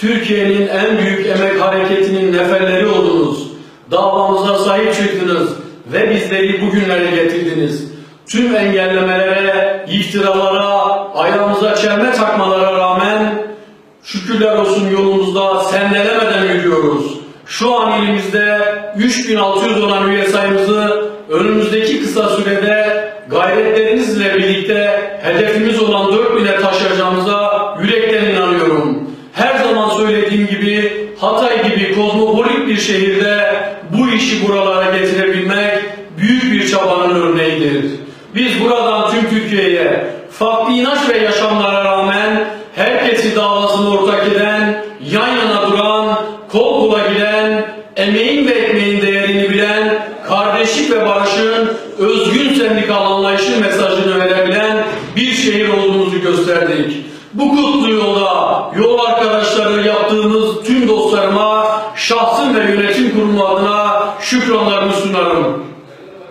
Türkiye'nin en büyük emek hareketinin neferleri oldunuz. Davamıza sahip çıktınız ve bizleri bugünlere getirdiniz. Tüm engellemelere, iftiralara, ayağımıza çelme takmalara rağmen şükürler olsun yolumuzda sendelemeden yürüyoruz. Şu an ilimizde 3600 olan üye sayımızı önümüzdeki kısa sürede gayretlerinizle birlikte hedefimiz olan 4000'e taşıyacağımıza yürekten söylediğim gibi Hatay gibi kozmopolit bir şehirde bu işi buralara getirebilmek büyük bir çabanın örneğidir. Biz buradan tüm Türkiye'ye farklı inanç ve yaşamlara rağmen herkesi davasını ortak eden, yan yana duran, kol kola giden, emeğin ve ekmeğin değerini bilen, kardeşlik ve barışın özgün sendikal anlayışın mesajını verebilen bir şehir olduğumuzu gösterdik. Bu kutlu yolda yol arkadaşları yaptığımız tüm dostlarıma şahsım ve yönetim kurumu adına şükranlarımı sunarım.